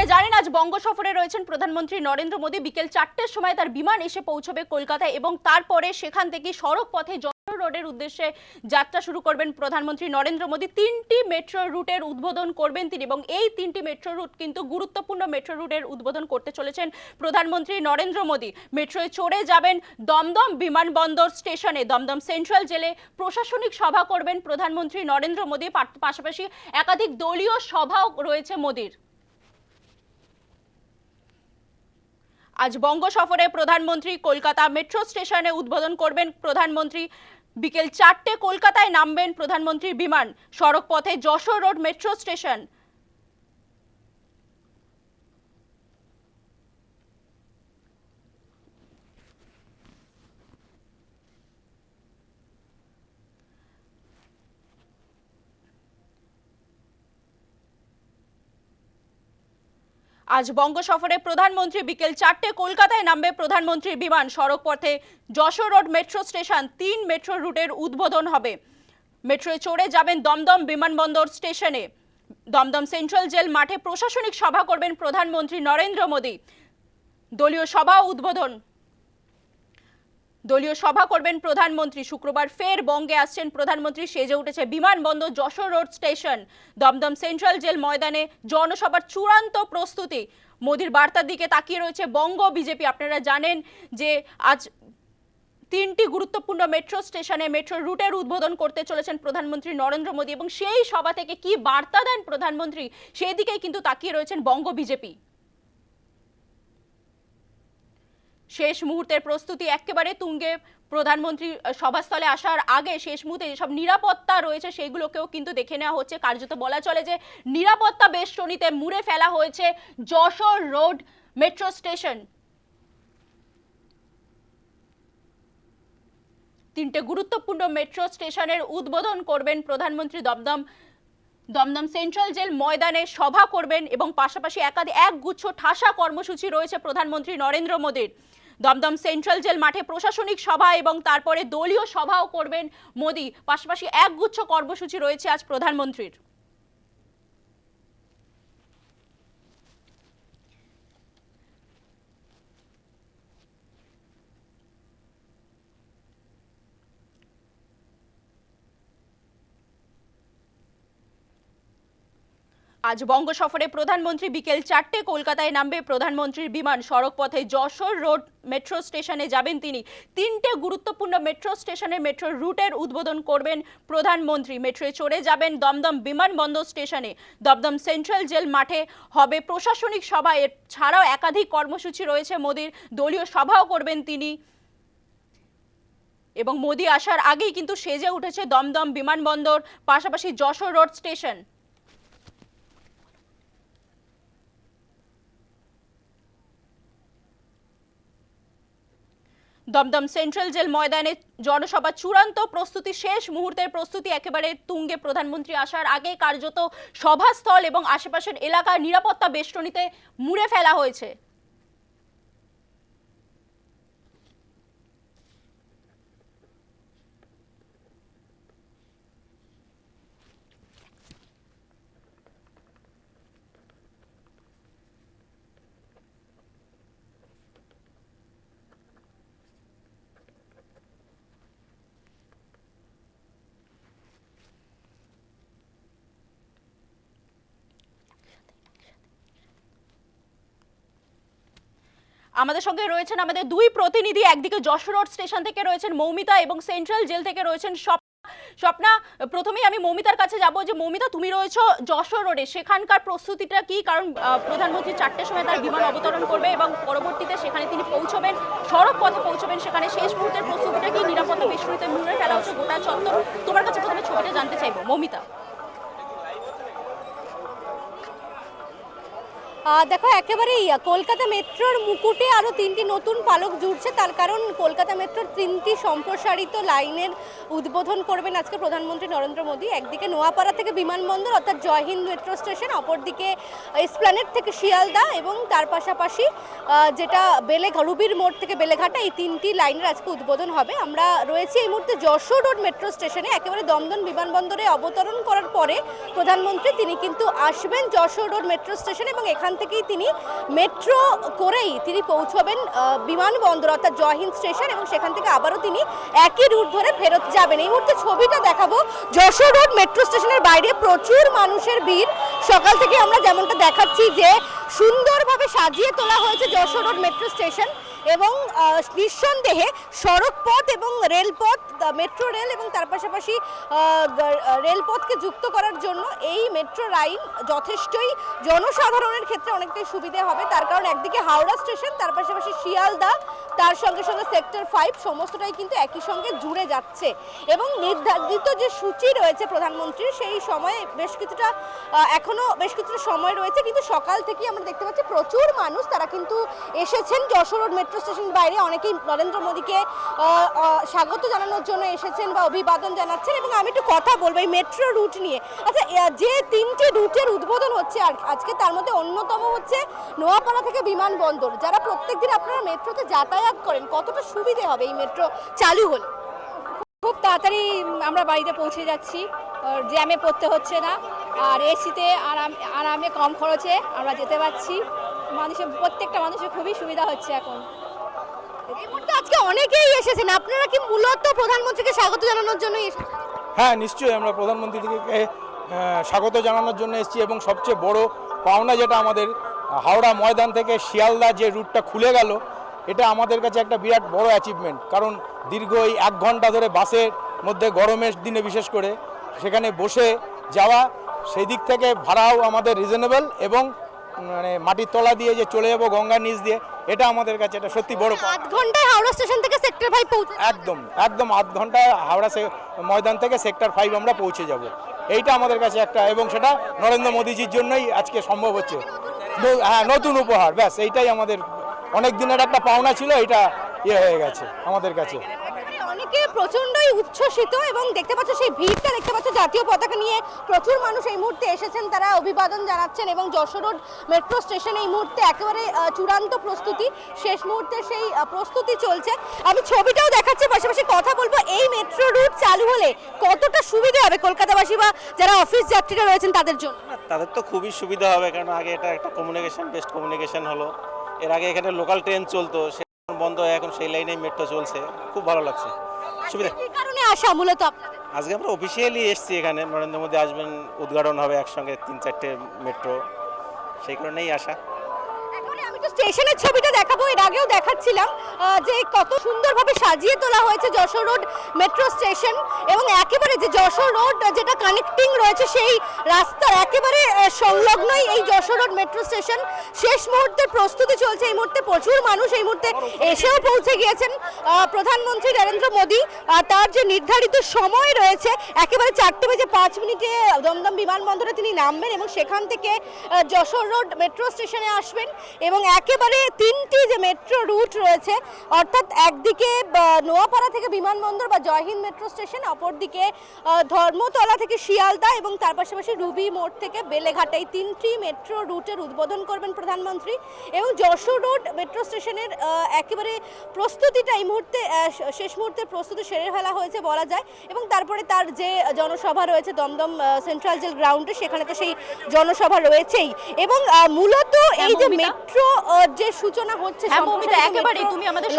আপনারা জানেন, আজ বঙ্গ সফরে রয়েছেন প্রধানমন্ত্রী নরেন্দ্র মোদী। বিকেল চারটের সময় তার বিমান এসে পৌঁছবে কলকাতায় এবং তারপরে সেখান থেকে সড়ক পথে রোডের উদ্দেশ্যে যাত্রা শুরু করবেন প্রধানমন্ত্রী নরেন্দ্র মোদী। তিনটি মেট্রো রুটের উদ্বোধন করবেন তিনি এবং এই তিনটি মেট্রো রুট কিন্তু গুরুত্বপূর্ণ মেট্রো রুটের উদ্বোধন করতে চলেছেন প্রধানমন্ত্রী নরেন্দ্র মোদী। মেট্রোয় চড়ে যাবেন দমদম বিমানবন্দর স্টেশনে। দমদম সেন্ট্রাল জেলে প্রশাসনিক সভা করবেন প্রধানমন্ত্রী নরেন্দ্র মোদী। পাশাপাশি একাধিক দলীয় সভাও রয়েছে মোদীর। আজ বঙ্গ সফরে প্রধানমন্ত্রী কলকাতা মেট্রো স্টেশনে উদ্বোধন করবেন প্রধানমন্ত্রী। বিকেল চারটে কলকাতায় নামবেন প্রধানমন্ত্রীর বিমান। সড়কপথে যশোর রোড মেট্রো স্টেশন। আজ বঙ্গ সফরে প্রধানমন্ত্রী বিকেল চারটে কলকাতায় নামবে প্রধানমন্ত্রীর বিমান। সড়ক পথে যশোর রোড মেট্রো স্টেশন তিন মেট্রো রুটের উদ্বোধন হবে। মেট্রোয় চড়ে যাবেন দমদম বিমানবন্দর স্টেশনে। দমদম সেন্ট্রাল জেল মাঠে প্রশাসনিক সভা করবেন প্রধানমন্ত্রী নরেন্দ্র মোদী। দলীয় সভা উদ্বোধন। দলীয় সভা করবেন প্রধানমন্ত্রী। শুক্রবার ফের বঙ্গে আসছেন প্রধানমন্ত্রী। সেজে উঠেছে বিমানবন্দর Jessore road station. Dum Dum central jail ময়দানে জনসভার চূড়ান্ত প্রস্তুতি। মোদির বার্তার দিকে তাকিয়ে রয়েছে বঙ্গ বিজেপি। আপনারা জানেন যে আজ তিনটি গুরুত্বপূর্ণ মেট্রো স্টেশনে মেট্রো রুটের উদ্বোধন করতে চলেছেন প্রধানমন্ত্রী নরেন্দ্র মোদী এবং সেই সভা থেকে কি বার্তা দেন প্রধানমন্ত্রী সেই দিকেই কিন্তু তাকিয়ে রয়েছেন বঙ্গ বিজেপি। শেষ মুহূর্তের প্রস্তুতি একেবারে তুঙ্গে প্রধানমন্ত্রী সভাস্থলে আসার আগে শেষ মুহূর্তে যেসব নিরাপত্তা রয়েছে সেইগুলোকেও কিন্তু দেখে নেওয়া হচ্ছে। কার্যত বলা চলে যে নিরাপত্তা বেষ্টনীতে মুড়ে ফেলা হয়েছে যশোর রোড মেট্রো স্টেশন। তিনটে গুরুত্বপূর্ণ মেট্রো স্টেশনের উদ্বোধন করবেন প্রধানমন্ত্রী দমদম। দমদম সেন্ট্রাল জেল ময়দানে সভা করবেন এবং পাশাপাশি একাধিক এক গুচ্ছ ঠাসা কর্মসূচি রয়েছে প্রধানমন্ত্রী নরেন্দ্র মোদীর। দমদম সেন্ট্রাল জেল মাঠে প্রশাসনিক সভা এবং তারপরে দলীয় সভাও করবেন মোদী। পাশাপাশি একগুচ্ছ কর্মসূচি রয়েছে আজ প্রধানমন্ত্রীর। আজ বঙ্গ সফরে প্রধানমন্ত্রী বিকেল চারটে কলকাতায় নামবে প্রধানমন্ত্রীর বিমান। সড়ক পথে যশোর রোড মেট্রো স্টেশনে যাবেন তিনি। তিনটে গুরুত্বপূর্ণ মেট্রো স্টেশনে মেট্রো রুটের উদ্বোধন করবেন প্রধানমন্ত্রী। মেট্রোয় চড়ে যাবেন দমদম বিমানবন্দর স্টেশনে দমদম সেন্ট্রাল জেল মাঠে হবে প্রশাসনিক সভা। এর ছাড়াও একাধিক কর্মসূচি রয়েছে মোদির। দলীয় সভাও করবেন তিনি। এবং মোদি আসার আগেই কিন্তু সেজে উঠেছে দমদম বিমানবন্দর পাশাপাশি Jessore road station Dum Dum central jail ময়দানে জনসভা চূড়ান্ত প্রস্তুতি শেষ। মুহূর্তের প্রস্তুতি একেবারে তুঙ্গে প্রধানমন্ত্রী আসার আগে কার্যত সভাস্থল এবং আশেপাশের এলাকার নিরাপত্তা বেষ্টনীতে মুড়ে ফেলা হয়েছে। আমাদের সঙ্গে রয়েছেন আমাদের দুই প্রতিনিধি। একদিকে যশোর রোড স্টেশন থেকে রয়েছেন মৌমিতা এবং সেন্ট্রাল জেল থেকে রয়েছেন স্বপ্না। স্বপ্না, প্রথমেই আমি মৌমিতার কাছে যাব যে, মৌমিতা, তুমি রয়েছো যশোর রোডে সেখানকার প্রস্তুতিটা কি? কারণ প্রধানমন্ত্রী চারটের সময় তার বিমান অবতরণ করবে এবং পরবর্তীতে সেখানে তিনি পৌঁছবেন, সড়ক পথে পৌঁছবেন। সেখানে শেষ মুহূর্তের প্রস্তুতিটা কি? নিরাপত্তা বিস্মৃতে মুড়ে ফেলা হচ্ছে গোটা চত্বর। তোমার কাছে প্রথমে ছবিটা জানতে চাইব। মৌমিতা। দেখো, একেবারেই কলকাতা মেট্রোর মুকুটে আরও তিনটি নতুন পালক জুড়ছে, তার কারণ কলকাতা মেট্রোর তিনটি সম্প্রসারিত লাইনের উদ্বোধন করবেন আজকে প্রধানমন্ত্রী নরেন্দ্র মোদী। একদিকে নোয়াপাড়া থেকে বিমানবন্দর, অর্থাৎ জয়হিন্দ মেট্রো স্টেশন, অপরদিকে এসপ্ল্যানেট থেকে শিয়ালদা এবং তার পাশাপাশি যেটা বেলেঘা, রুবির মোড় থেকে বেলেঘাটা, এই তিনটি লাইনের আজকে উদ্বোধন হবে। আমরা রয়েছি এই মুহূর্তে যশোর রোড মেট্রো স্টেশনে, একেবারে দমদম বিমানবন্দরে অবতরণ করার পরে প্রধানমন্ত্রী, তিনি কিন্তু আসবেন যশোর রোড মেট্রো স্টেশন এবং এখান সেখান থেকেই তিনি মেট্রো করেই তিনি পৌঁছবেন বিমানবন্দর অর্থাৎ জয়হিন্দ স্টেশন এবং সেখান থেকে আবারও তিনি একই রুট ধরে ফেরত যাবেন। এই মুহূর্তে ছবিটা দেখাবো। যশোর রোড মেট্রো স্টেশনের বাইরে প্রচুর মানুষের ভিড়। সকাল থেকে আমরা যেমনটা দেখাচ্ছি যে সুন্দরভাবে সাজিয়ে তোলা হয়েছে যশোর রোড মেট্রো স্টেশন। এবং নিঃসন্দেহে সড়ক পথ এবং রেলপথ মেট্রো রেল এবং তার পাশাপাশি রেলপথকে যুক্ত করার জন্য এই মেট্রো লাইন যথেষ্টই জনসাধারণের ক্ষেত্রে অনেকটাই সুবিধে হবে। তার কারণ একদিকে হাওড়া স্টেশন, তার পাশাপাশি শিয়ালদা তার সঙ্গে সঙ্গে সেক্টর ফাইভ সমস্তটাই কিন্তু একই সঙ্গে জুড়ে যাচ্ছে। এবং নির্ধারিত যে সূচি রয়েছে প্রধানমন্ত্রীর, সেই সময়ে বেশ কিছুটা এখনও বেশ কিছুটা সময় রয়েছে। কিন্তু সকাল থেকেই আমরা দেখতে পাচ্ছি প্রচুর মানুষ তারা কিন্তু এসেছেন। যশোর রোড মেট্রো স্টেশন বাইরে অনেকেই নরেন্দ্র মোদীকে স্বাগত জানানোর জন্য এসেছেন বা অভিবাদন জানাচ্ছেন। এবং আমি একটু কথা বলব এই মেট্রো রুট নিয়ে। আচ্ছা যে তিনটি রুটের উদ্বোধন হচ্ছে আর- আজকে তার মধ্যে অন্যতম হচ্ছে নোয়াপাড়া থেকে বিমানবন্দর। যারা প্রত্যেকদিন আপনারা মেট্রোতে যাতায়াত করেন, কতটা সুবিধে হবে এই মেট্রো চালু হলে? খুব তাড়াতাড়ি আমরা বাড়িতে পৌঁছে যাচ্ছি জ্যামে পড়তে হচ্ছে না, আর এসিতে আরাম, আরামে কম খরচে আমরা যেতে পারছি। মানুষের, প্রত্যেকটা মানুষের খুবই সুবিধা হচ্ছে এখন। এই মুহূর্তে আজকে অনেকেই এসেছেন, আপনারা কি মূলত প্রধানমন্ত্রীকে স্বাগত জানানোর জন্য হ্যাঁ নিশ্চয়ই আমরা প্রধানমন্ত্রীকে স্বাগত জানানোর জন্য এসেছি এবং সবচেয়ে বড় পাওনা যেটা আমাদের হাওড়া ময়দান থেকে শিয়ালদা যে রুটটা খুলে গেল এটা আমাদের কাছে একটা বিরাট বড় অ্যাচিভমেন্ট কারণ দীর্ঘ এই এক ঘণ্টা ধরে বাসের মধ্যে গরমের দিনে বিশেষ করে সেখানে বসে যাওয়া সেই দিক থেকে ভাড়াও আমাদের রিজনেবল এবং মানে মাটির তলা দিয়ে যে চলে যাব গঙ্গার নিচ দিয়ে এটা আমাদের কাছে এটা সত্যি বড় আধ ঘন্টায় হাওড়া স্টেশন থেকে সেক্টর ফাইভ পৌঁছে একদম একদম আধ ঘন্টায় হাওড়া ময়দান থেকে সেক্টর ফাইভ আমরা পৌঁছে যাব। এইটা আমাদের কাছে একটা এবং সেটা নরেন্দ্র মোদীজির জন্যই আজকে সম্ভব হচ্ছে। হ্যাঁ নতুন উপহার ব্যাস এইটাই আমাদের অনেক দিনের একটা পাওনা ছিল এটা ইয়ে হয়ে গেছে আমাদের কাছে। অনেকে প্রচন্ডই উচ্ছ্বসিত এবং দেখতে পাচ্ছ সেই ভিড়টা দেখতে পাচ্ছ জাতীয় পতাকা নিয়ে প্রচুর মানুষ এই মুহূর্তে এসেছেন তারা অভিবাদন জানাচ্ছেন এবং যশোর রোড মেট্রো স্টেশন এই মুহূর্তে একেবারে চূড়ান্ত প্রস্তুতি। শেষ মুহূর্তে সেই প্রস্তুতি চলছে। আমি ছবিটাও দেখাচ্ছি পাশাপাশি কথা বলব এই মেট্রো রুট চালু হলে কতটা সুবিধা হবে কলকাতাবাসী বা যারা অফিস যাত্রীরা রয়েছেন তাদের জন্য? তাদের তো খুবই সুবিধা হবে কারণ আগে এটা একটা কমিউনিকেশন বেস্ট কমিউনিকেশন হলো। এর আগে এখানে লোকাল ট্রেন চলতো সে বন্ধ হয়ে এখন সেই লাইনে মেট্রো চলছে। খুব ভালো লাগছে। সুবিধা। কি কারণে আসা মূলত আজকে আমরা অফিসিয়ালি এসেছি এখানে নরেন্দ্র মোদী আসবেন উদ্ঘাটন হবে একসঙ্গে তিন চারটে মেট্রো সেই কারণেই আসা। আমি তো স্টেশনের ছবিটা দেখাবো, এর আগেও দেখাচ্ছিলাম যে কত সুন্দরভাবে সাজিয়ে তোলা হয়েছে যশোর রোড মেট্রো স্টেশন এবং একেবারে যে যশোর রোড যেটা কানেক্টিং রয়েছে সেই রাস্তার একেবারে সংলগ্নই এই যশোর রোড মেট্রো স্টেশন। শেষ মুহূর্তের প্রস্তুতি চলছে, এই মুহূর্তে প্রচুর মানুষ এই মুহূর্তে এসেও পৌঁছে গিয়েছেন প্রধানমন্ত্রী নরেন্দ্র মোদী তার যে নির্ধারিত সময় রয়েছে, একেবারে চারটে বেজে পাঁচ মিনিটে দমদম বিমানবন্দরে তিনি নামবেন এবং সেখান থেকে যশোর রোড মেট্রো স্টেশনে আসবেন এবং একেবারে তিনটি যে মেট্রো রুট রয়েছে অর্থাৎ একদিকে নোয়াপাড়া থেকে বিমানবন্দর বা জয়হিন্দ মেট্রো স্টেশন অপরদিকে ধর্মতলা থেকে শিয়ালদা এবং তার পাশাপাশি রুবি মোড় থেকে বেলেঘাটা। এই তিনটি মেট্রো রুটের উদ্বোধন করবেন প্রধানমন্ত্রী এবং যশোর রোড মেট্রো স্টেশনের একেবারে প্রস্তুতিটা এই মুহূর্তে শেষ মুহূর্তে প্রস্তুতি সেরে ফেলা হয়েছে বলা যায় এবং তারপরে তার যে জনসভা রয়েছে দমদম সেন্ট্রাল জেল গ্রাউন্ডে সেখানে তো সেই জনসভা রয়েছেই এবং মূলত এই যে মেট্রো যে সূচনা হচ্ছে হ্যাঁ metro তুমি আমাদের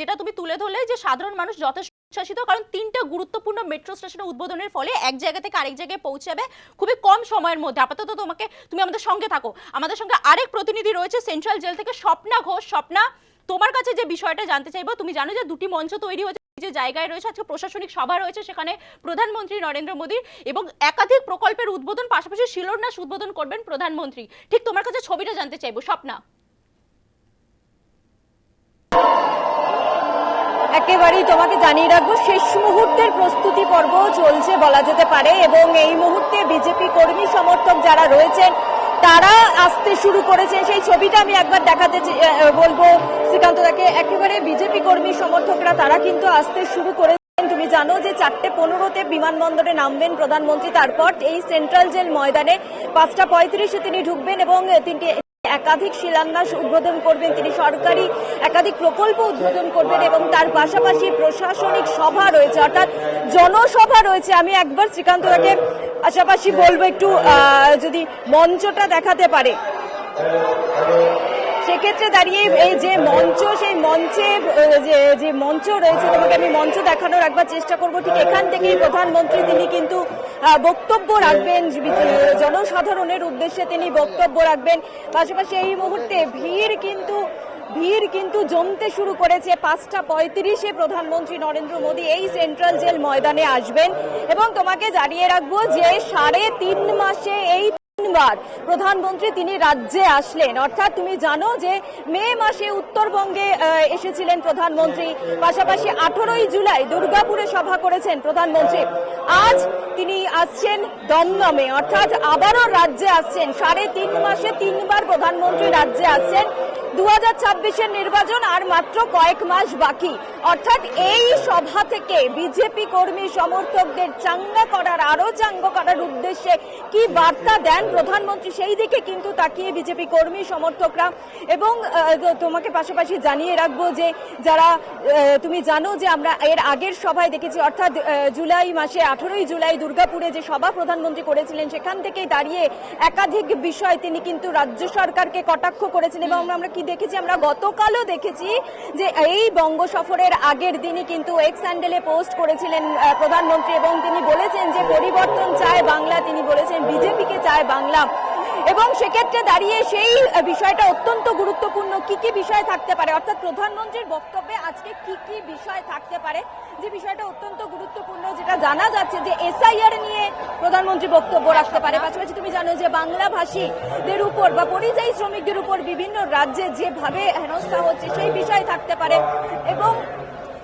যেটা তুমি তুলে ধরলে যে সাধারণ মানুষ যথেষ্ট উচ্ছ্বাসিত কারণ তিনটে গুরুত্বপূর্ণ মেট্রো স্টেশনের উদ্বোধনের ফলে এক জায়গা থেকে আরেক জায়গায় পৌঁছাবে খুবই কম সময়ের মধ্যে। আপাতত তোমাকে তুমি আমাদের সঙ্গে থাকো। আমাদের সঙ্গে আরেক প্রতিনিধি রয়েছে সেন্ট্রাল জেল থেকে স্বপ্না ঘোষ। স্বপ্না তোমার কাছে যে বিষয়টা জানতে চাইব তুমি জানো যে দুটি মঞ্চ তৈরি হয়েছে যে জায়গায় রয়েছে আজকে প্রশাসনিক সভা রয়েছে সেখানে প্রধানমন্ত্রী নরেন্দ্র মোদীর এবং একাধিক প্রকল্পের উদ্বোধন পাশাপাশি শিলান্যাস উদ্বোধন করবেন প্রধানমন্ত্রী। ঠিক তোমার কাছে ছবিটা জানতে চাইব স্বপ্না। একেবারেই তোমাকে জানিয়ে রাখব, শেষ মুহূর্তের প্রস্তুতি পর্ব চলছে বলা যেতে পারে এবং এই মুহূর্তে বিজেপি কর্মী সমর্থক যারা রয়েছেন, তারা আসতে শুরু করেছে সেই ছবিটা আমি একবার দেখাতে বলব। শ্রীকান্ত দাকে, একেবারে বিজেপি কর্মী সমর্থকরা, তারা কিন্তু আসতে শুরু করে তুমি জানো যে চারটে পনেরোতে বিমানবন্দরে নামবেন প্রধানমন্ত্রী, তারপর এই সেন্ট্রাল জেল ময়দানে পাঁচটা পঁয়ত্রিশে তিনি ঢুকবেন এবং তিনটি একাধিক শিলান্যাস উদ্বোধন করবেন তিনি সরকারি, একাধিক প্রকল্প উদ্বোধন করবেন এবং তার পাশাপাশি প্রশাসনিক সভা রয়েছে, অর্থাৎ জনসভা রয়েছে। আমি একবার শ্রীকান্ত দাকে পাশাপাশি বলব একটু যদি মঞ্চটা দেখাতে পারে। সেক্ষেত্রে দাঁড়িয়ে এই যে মঞ্চ, সেই মঞ্চে যে মঞ্চ রয়েছে তোমাকে আমি মঞ্চ দেখানোর একবার চেষ্টা করব। ঠিক এখান থেকেই প্রধানমন্ত্রী তিনি কিন্তু বক্তব্য রাখবেন জনসাধারণের উদ্দেশ্যে তিনি বক্তব্য রাখবেন। পাশাপাশি এই মুহূর্তে ভিড় কিন্তু ভিড় কিন্তু জমতে শুরু করেছে। পাঁচটা পঁয়ত্রিশে প্রধানমন্ত্রী নরেন্দ্র মোদী এই সেন্ট্রাল জেল ময়দানে আসবেন। এবং তোমাকে জানিয়ে রাখব যে সাড়ে তিন মাসে এই প্রধানমন্ত্রী, তিনি রাজ্যে আসলেন। অর্থাৎ তুমি জানো যে মে মাসে উত্তরবঙ্গে এসেছিলেন প্রধানমন্ত্রী। পাশাপাশি আঠারোই জুলাই দুর্গাপুরে সভা করেছেন প্রধানমন্ত্রী। আজ তিনি আসছেন দমদমে, অর্থাৎ আবারও রাজ্যে আসছেন। সাড়ে তিন মাসে তিনবার প্রধানমন্ত্রী রাজ্যে আসছেন। দু হাজার ছাব্বিশের নির্বাচন আর মাত্র কয়েক মাস বাকি। অর্থাৎ এই সভা থেকে বিজেপি কর্মী সমর্থকদের চাঙ্গা করার আরও চাঙ্গা করার উদ্দেশ্যে কি বার্তা দেন প্রধানমন্ত্রী? সেই দিকে কিন্তু তাকিয়ে বিজেপি কর্মী সমর্থকরা। এবং তোমাকে পাশাপাশি জানিয়ে রাখব যে যারা তুমি জানো যে আমরা এর আগের সভায় দেখেছি, অর্থাৎ জুলাই মাসে, আঠারোই জুলাই দুর্গাপুরে যে সভা প্রধানমন্ত্রী করেছিলেন, সেখান থেকেই দাঁড়িয়ে একাধিক বিষয় তিনি কিন্তু রাজ্য সরকারকে কটাক্ষ করেছিলেন এবং আমরা কি দেখেছি, আমরা গতকালও দেখেছি যে এই বঙ্গ সফরের আগের দিনই কিন্তু এক্স স্যান্ডেলে পোস্ট করেছিলেন প্রধানমন্ত্রী এবং তিনি বলেছেন যে পরিবর্তন চায় বাংলা, তিনি বলেছেন বিজেপিকে চায় বাংলা। এবং সেক্ষেত্রে দাঁড়িয়ে সেই বিষয়টা অত্যন্ত গুরুত্বপূর্ণ। কি কি বিষয় থাকতে পারে? অর্থাৎ প্রধানমন্ত্রীর বক্তব্যে আজকে কি কি বিষয় থাকতে পারে? যে বিষয়টা অত্যন্ত গুরুত্বপূর্ণ, যেটা জানা যাচ্ছে যে এসআইআর নিয়ে প্রধানমন্ত্রী বক্তব্য রাখতে পারে। পাশাপাশি তুমি জানো যে বাংলা ভাষীদের উপর বা পরিযায়ী শ্রমিকদের উপর বিভিন্ন রাজ্যে যেভাবে হেনস্থা হচ্ছে, সেই বিষয় থাকতে পারে। এবং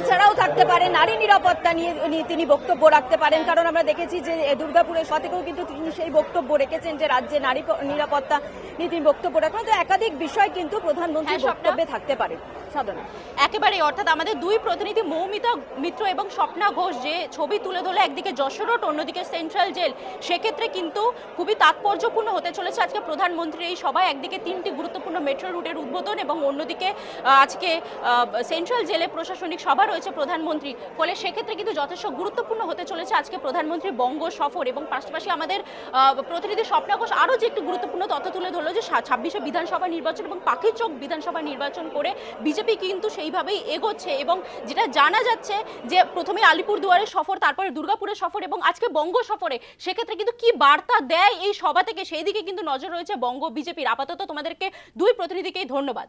এছাড়াও থাকতে পারে নারী নিরাপত্তা নিয়ে তিনি বক্তব্য রাখতে পারেন। কারণ আমরা দেখেছি যে দুর্গাপুরের সতেকেও কিন্তু তিনি সেই বক্তব্য রেখেছেন যে রাজ্যে নারী নিরাপত্তা নিয়ে তিনি বক্তব্য রাখেন। তো একাধিক বিষয় কিন্তু প্রধানমন্ত্রীর হ্যাঁ, বক্তব্যে থাকতে পারে। সাধনা। একেবারে অর্থাৎ আমাদের দুই প্রতিনিধি মৌমিতা মিত্র এবং স্বপ্না ঘোষ যে ছবি তুলে ধরলে একদিকে যশোর রোড, অন্যদিকে সেন্ট্রাল জেল, সেক্ষেত্রে কিন্তু খুবই তাৎপর্যপূর্ণ হতে চলেছে আজকে প্রধানমন্ত্রীর এই সভায়। একদিকে তিনটি গুরুত্বপূর্ণ মেট্রো রুটের উদ্বোধন এবং অন্যদিকে আজকে সেন্ট্রাল জেলে প্রশাসনিক সভা রয়েছে প্রধানমন্ত্রী। ফলে সেক্ষেত্রে কিন্তু যথেষ্ট গুরুত্বপূর্ণ হতে চলেছে আজকে প্রধানমন্ত্রী বঙ্গ সফর এবং পাশাপাশি আমাদের প্রতিনিধি স্বপ্না ঘোষ আরও যে একটি গুরুত্বপূর্ণ তথ্য তুলে ধরলো যে ছাব্বিশে বিধানসভা নির্বাচন এবং পাখির চোখ বিধানসভা নির্বাচন করে বিজেপি কিন্তু সেইভাবেই এগোচ্ছে এবং যেটা জানা যাচ্ছে যে প্রথমে আলিপুর দুয়ারের সফর, তারপরে দুর্গাপুরের সফর এবং আজকে বঙ্গ সফরে, সেক্ষেত্রে কিন্তু কি বার্তা দেয় এই সভা থেকে? সেই দিকে কিন্তু নজর রয়েছে বঙ্গ বিজেপির। আপাতত তোমাদেরকে দুই প্রতিনিধিকেই ধন্যবাদ।